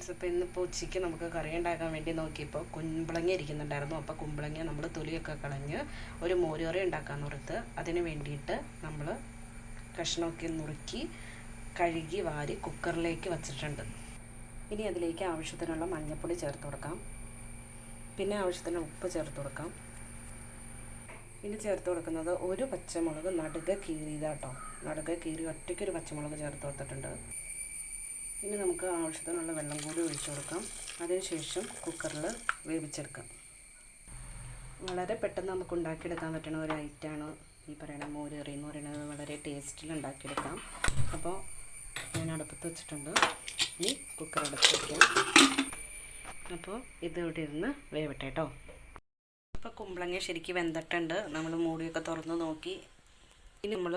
Friends അപ്പോൾ ഇന്നിപ്പോൾ ഉച്ചയ്ക്ക് നമുക്ക് കറി ഉണ്ടാക്കാൻ വേണ്ടി നോക്കിയപ്പോൾ കുമ്പളങ്ങ ഇരിക്കുന്നുണ്ടായിരുന്നു. അപ്പോൾ കുമ്പളങ്ങ നമ്മൾ തൊലിയൊക്കെ കളഞ്ഞ് ഒരു മോരുകറി ഉണ്ടാക്കാൻ ഓർത്ത് അതിന് വേണ്ടിയിട്ട് നമ്മൾ കഷ്ണമൊക്കെ നുറുക്കി കഴുകി വാരി കുക്കറിലേക്ക് വച്ചിട്ടുണ്ട്. ഇനി അതിലേക്ക് ആവശ്യത്തിനുള്ള മഞ്ഞൾപ്പൊടി ചേർത്ത് കൊടുക്കാം. പിന്നെ ആവശ്യത്തിന് ഉപ്പ് ചേർത്ത് കൊടുക്കാം. ഇനി ചേർത്ത് കൊടുക്കുന്നത് ഒരു പച്ചമുളക് നടുക കീറിയതാട്ടോ. നടുക കീറി ഒറ്റയ്ക്കൊരു പച്ചമുളക് ചേർത്ത് കൊടുത്തിട്ടുണ്ട്. ഇനി നമുക്ക് ആവശ്യത്തിനുള്ള വെള്ളം കൂടി ഒഴിച്ചു കൊടുക്കാം. അതിനുശേഷം കുക്കറിൽ വേവിച്ചെടുക്കാം. വളരെ പെട്ടെന്ന് നമുക്ക് ഉണ്ടാക്കിയെടുക്കാൻ പറ്റുന്ന ഒരു ഐറ്റമാണ് ഈ പറയുന്ന മോരുകറി എന്ന് പറയുന്നത്. വളരെ ടേസ്റ്റിൽ ഉണ്ടാക്കിയെടുക്കാം. അപ്പോൾ ഞാൻ അടുപ്പത്ത് വെച്ചിട്ടുണ്ട്. ഈ കുക്കർ അടച്ച് വയ്ക്കാം അപ്പോൾ ഇത് ഇവിടെ ഇരുന്ന് വേവട്ടെ കേട്ടോ. അപ്പോൾ കുമ്പളങ്ങ ശരിക്കും വെന്തിട്ടുണ്ട്. നമ്മൾ മൂടിയൊക്കെ തുറന്ന് നോക്കി. ഇനി നമ്മൾ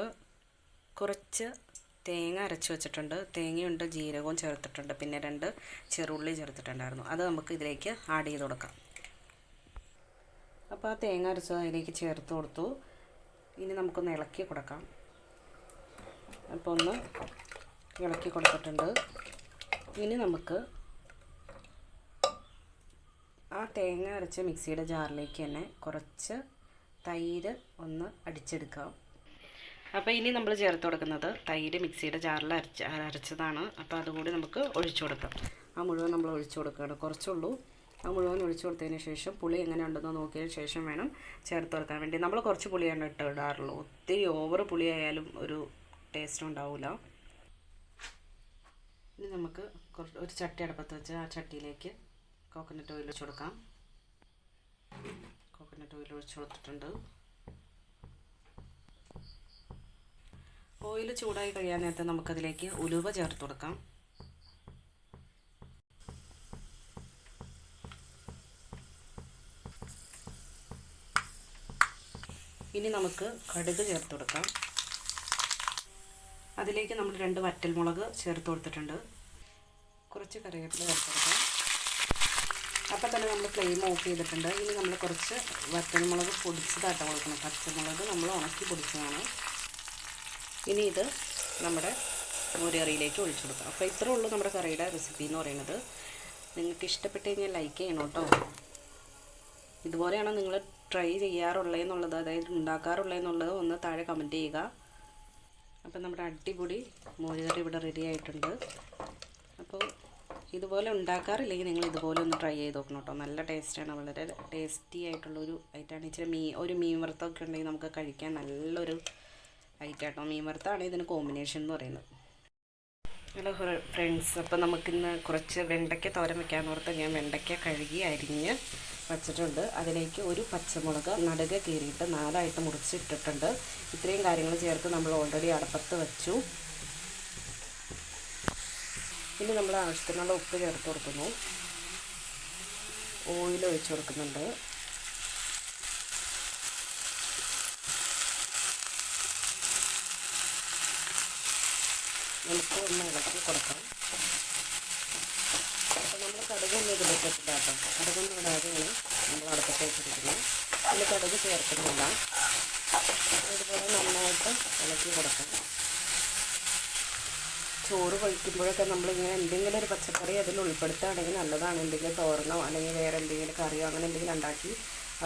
കുറച്ച് തേങ്ങ അരച്ച് വെച്ചിട്ടുണ്ട്. തേങ്ങയുണ്ട് ജീരകവും ചേർത്തിട്ടുണ്ട്. പിന്നെ രണ്ട് ചെറുള്ളി ചേർത്തിട്ടുണ്ടായിരുന്നു. അത് നമുക്ക് ഇതിലേക്ക് ആഡ് ചെയ്ത് കൊടുക്കാം. അപ്പോൾ ആ തേങ്ങ അരച്ചത് അതിലേക്ക് ചേർത്ത് കൊടുത്തു. ഇനി നമുക്കൊന്ന് ഇളക്കി കൊടുക്കാം. അപ്പോൾ ഒന്ന് ഇളക്കി കൊടുത്തിട്ടുണ്ട്. ഇനി നമുക്ക് ആ തേങ്ങ അരച്ച മിക്സിയുടെ ജാറിലേക്ക് തന്നെ കുറച്ച് തൈര് ഒന്ന് അടിച്ചെടുക്കാം. അപ്പോൾ ഇനി നമ്മൾ ചേർത്ത് കൊടുക്കുന്നത് തൈര് മിക്സിയുടെ ജാറിൽ അരച്ച അരച്ചതാണ്. അപ്പോൾ അതുകൂടി നമുക്ക് ഒഴിച്ചു കൊടുക്കാം. ആ മുഴുവൻ നമ്മൾ ഒഴിച്ചു കൊടുക്കുകയാണ്. കുറച്ചുള്ളൂ. ആ മുഴുവൻ ഒഴിച്ചു കൊടുത്തതിന് ശേഷം പുളി എങ്ങനെ ഉണ്ടെന്ന് നോക്കിയതിന് ശേഷം വേണം ചേർത്ത് കൊടുക്കാൻ വേണ്ടി. നമ്മൾ കുറച്ച് പുളിയാണ് ഇട്ട് ഇടാറുള്ളൂ. ഒത്തിരി ഓവർ പുളി ആയാലും ഒരു ടേസ്റ്റ് ഉണ്ടാവില്ല ഇനി നമുക്ക് കുറച്ച് ഒരു ചട്ടി അടുപ്പത്ത് വെച്ച് ആ ചട്ടിയിലേക്ക് കോക്കനട്ട് ഓയിൽ ഒഴിച്ചു കൊടുക്കാം. കോക്കനട്ട് ഓയിൽ ഒഴിച്ചു കൊടുത്തിട്ടുണ്ട്. ഓയിൽ ചൂടായി കഴിയാൻ നേരത്തെ നമുക്കതിലേക്ക് ഉലുവ ചേർത്ത് കൊടുക്കാം. ഇനി നമുക്ക് കടുക് ചേർത്ത് കൊടുക്കാം. അതിലേക്ക് നമ്മൾ രണ്ട് വറ്റൽമുളക് ചേർത്ത് കൊടുത്തിട്ടുണ്ട്. കുറച്ച് കറിവേപ്പില ചേർത്ത് കൊടുക്കാം. അപ്പം തന്നെ നമ്മൾ ഫ്ലെയിം ഓഫ് ചെയ്തിട്ടുണ്ട്. ഇനി നമ്മൾ കുറച്ച് വറ്റൽമുളക് പൊടിച്ചതായിട്ട് കൊടുക്കണം പച്ചമുളക് നമ്മൾ ഉണക്കി പൊടിച്ചതാണ്. ഇനി ഇത് നമ്മുടെ മോരുകറിയിലേക്ക് ഒഴിച്ചു കൊടുക്കാം അപ്പോൾ ഇത്രേ ഉള്ളൂ നമ്മുടെ കറിയുടെ റെസിപ്പി എന്ന് പറയുന്നത്. നിങ്ങൾക്ക് ഇഷ്ടപ്പെട്ട് കഴിഞ്ഞാൽ ലൈക്ക് ചെയ്യണം കേട്ടോ ഇതുപോലെയാണ് നിങ്ങൾ ട്രൈ ചെയ്യാറുള്ളതെന്നുള്ളത് അതായത് ഉണ്ടാക്കാറുള്ളതെന്നുള്ളത് ഒന്ന് താഴെ കമന്റ് ചെയ്യുക. അപ്പം നമ്മുടെ അടിപൊളി മോരുകറി ഇവിടെ റെഡി ആയിട്ടുണ്ട്. അപ്പോൾ ഇതുപോലെ ഉണ്ടാക്കാറില്ലെങ്കിൽ നിങ്ങൾ ഇതുപോലെ ഒന്ന് ട്രൈ ചെയ്ത് നോക്കണം കേട്ടോ നല്ല ടേസ്റ്റാണ് വളരെ ടേസ്റ്റി ആയിട്ടുള്ളൊരു ഐറ്റമാണ് ഇച്ചിരി മീൻ ഒരു മീൻ വറുത്തൊക്കെ ഉണ്ടെങ്കിൽ നമുക്ക് കഴിക്കാൻ നല്ലൊരു ഐറ്റം കേട്ടോ മീൻ വറുത്താണ് ഇതിന് കോമ്പിനേഷൻ എന്ന് പറയുന്നത്. ഹലോ ഫ്രണ്ട്സ് അപ്പോൾ നമുക്കിന്ന് കുറച്ച് വെണ്ടയ്ക്ക തോരൻ വെക്കാൻ ഓർത്ത് ഞാൻ വെണ്ടയ്ക്ക കഴുകി അരിഞ്ഞ് വച്ചിട്ടുണ്ട്. അതിലേക്ക് ഒരു പച്ചമുളക് നടുക കീറിയിട്ട് നാലായിട്ട് മുറിച്ചിട്ടിട്ടുണ്ട്. ഇത്രയും കാര്യങ്ങൾ ചേർത്ത് നമ്മൾ ഓൾറെഡി അടപ്പത്ത് വെച്ചു. ഇനി നമ്മൾ ആവശ്യത്തിനുള്ള ഉപ്പ് ചേർത്ത് കൊടുക്കുന്നു. ഓയിൽ ഒഴിച്ച് കൊടുക്കുന്നുണ്ട്. നമുക്ക് ഒന്ന് ഇളക്കി കൊടുക്കാം. അപ്പോൾ നമ്മൾ കടുകൊന്നും ഇതിലേക്ക് ഇട്ടില്ല കേട്ടോ കടുകൊന്നും ഇടാതെയാണ് നമ്മൾ അടുപ്പത്ത് വെച്ചിരിക്കുന്നത് അതിൽ കടുക് ചേർക്കുന്നില്ല. അതുപോലെ നന്നായിട്ട് ഇളക്കി കൊടുക്കാം. ചോറ് കഴിക്കുമ്പോഴൊക്കെ നമ്മളിങ്ങനെ എന്തെങ്കിലും ഒരു പച്ചക്കറി അതിൽ ഉൾപ്പെടുത്തുകയാണെങ്കിൽ നല്ലതാണ്. എന്തെങ്കിലും തോരണോ അല്ലെങ്കിൽ വേറെ എന്തെങ്കിലും കറിയോ അങ്ങനെ എന്തെങ്കിലും ഉണ്ടാക്കി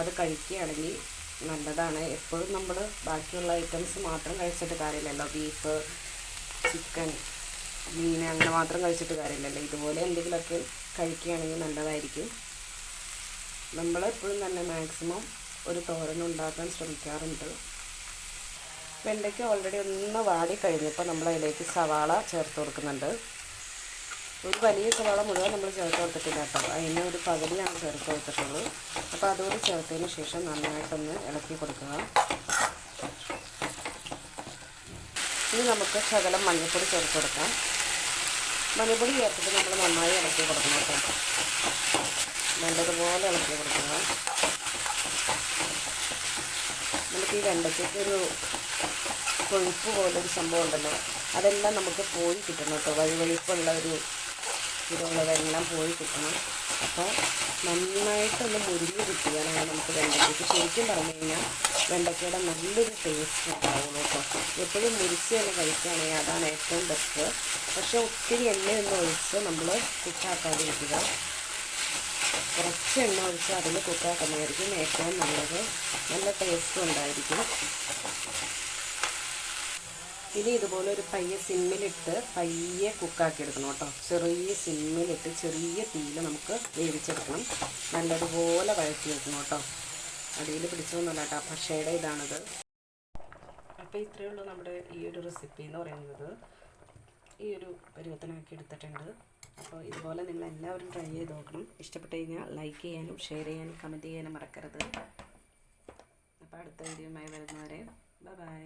അത് കഴിക്കുകയാണെങ്കിൽ നല്ലതാണ്. എപ്പോഴും നമ്മൾ ബാക്കിയുള്ള ഐറ്റംസ് മാത്രം കഴിച്ചിട്ട് കാര്യമില്ലല്ലോ. ബീഫ് ചിക്കൻ മീൻ അങ്ങനെ മാത്രം കഴിച്ചിട്ട് കാര്യമില്ലല്ലോ. ഇതുപോലെ എന്തെങ്കിലുമൊക്കെ കഴിക്കുകയാണെങ്കിൽ നല്ലതായിരിക്കും. നമ്മളെപ്പോഴും തന്നെ മാക്സിമം ഒരു തോരൻ ഉണ്ടാക്കാൻ ശ്രമിക്കാറുണ്ട്. വെണ്ടയ്ക്ക് ഓൾറെഡി ഒന്ന് വാടി കഴിഞ്ഞപ്പോൾ നമ്മൾ അതിലേക്ക് സവാള ചേർത്ത് കൊടുക്കുന്നുണ്ട്. ഒരു വലിയ സവാള മുഴുവൻ നമ്മൾ ചേർത്ത് കൊടുത്തിട്ടില്ല കേട്ടോ. അതിന് ഒരു പകുതിയാണ് ചേർത്ത് കൊടുത്തിട്ടുള്ളൂ. അപ്പോൾ അതുകൂടി ചേർത്തതിന് ശേഷം നന്നായിട്ടൊന്ന് ഇളക്കി കൊടുക്കുക. ഇനി നമുക്ക് ശകലം മഞ്ഞൾപ്പൊടി ചേർത്ത് കൊടുക്കാം. മഞ്ഞൾപ്പൊടി ചേർത്തിട്ട് നമ്മൾ നന്നായി ഇളക്കി കൊടുക്കണം കേട്ടോ. നല്ലതുപോലെ ഇളക്കി കൊടുക്കുക നമുക്ക് ഈ വെണ്ടയ്ക്കൊക്കെ ഒരു കൊഴുപ്പ് പോലൊരു സംഭവം ഉണ്ടല്ലോ. അതെല്ലാം നമുക്ക് പോയി കിട്ടണം കേട്ടോ. വഴുവഴുപ്പുള്ള ഒരു ഇതുള്ളതെല്ലാം പോയി കിട്ടണം. അപ്പോൾ നന്നായിട്ടൊന്ന് മുരിഞ്ഞ് കിട്ടിയാലാണ് നമുക്ക് വെണ്ടയ്ക്ക്. ശരിക്കും പറഞ്ഞു കഴിഞ്ഞാൽ വെണ്ടയ്ക്കയുടെ നല്ലൊരു ടേസ്റ്റ് ഉണ്ടാവുള്ളൂ കേട്ടോ. എപ്പോഴും മുരിച്ച് തന്നെ കഴിക്കുകയാണെങ്കിൽ അതാണ് ഏറ്റവും ബെസ്റ്റ് പക്ഷേ ഒത്തിരി എണ്ണയൊന്നും ഒഴിച്ച് നമ്മൾ കുക്കാക്കാതിരിക്കുക കുറച്ച് എണ്ണ ഒഴിച്ച് അതിൽ കുക്കാക്കുന്നതായിരിക്കും ഏറ്റവും നല്ലത്. നല്ല ടേസ്റ്റും ഉണ്ടായിരിക്കും. ഇനി ഇതുപോലെ ഒരു പയ്യെ സിമ്മിലിട്ട് പയ്യെ കുക്കാക്കി എടുക്കണം കേട്ടോ. ചെറിയ സിമ്മിലിട്ട് ചെറിയ തീയിൽ നമുക്ക് വേവിച്ചെടുക്കണം. നല്ലതുപോലെ വഴറ്റി വെക്കണം കേട്ടോ. അടിയിൽ പിടിച്ചൊന്നുമല്ല കേട്ടോ. പക്ഷേടെ ഇതാണിത്. അപ്പോൾ ഇത്രയേ ഉള്ളൂ നമ്മുടെ ഈ ഒരു റെസിപ്പി എന്ന് പറയുന്നത്. ഈ ഒരു പരുവത്തിനാക്കി എടുത്തിട്ടുണ്ട്. അപ്പോൾ ഇതുപോലെ നിങ്ങൾ എല്ലാവരും ട്രൈ ചെയ്ത് നോക്കണം. ഇഷ്ടപ്പെട്ട് കഴിഞ്ഞാൽ ലൈക്ക് ചെയ്യാനും ഷെയർ ചെയ്യാനും കമന്റ് ചെയ്യാനും മറക്കരുത്. അപ്പോൾ അടുത്ത വീഡിയോയുമായി വരുന്നവരെ ബൈ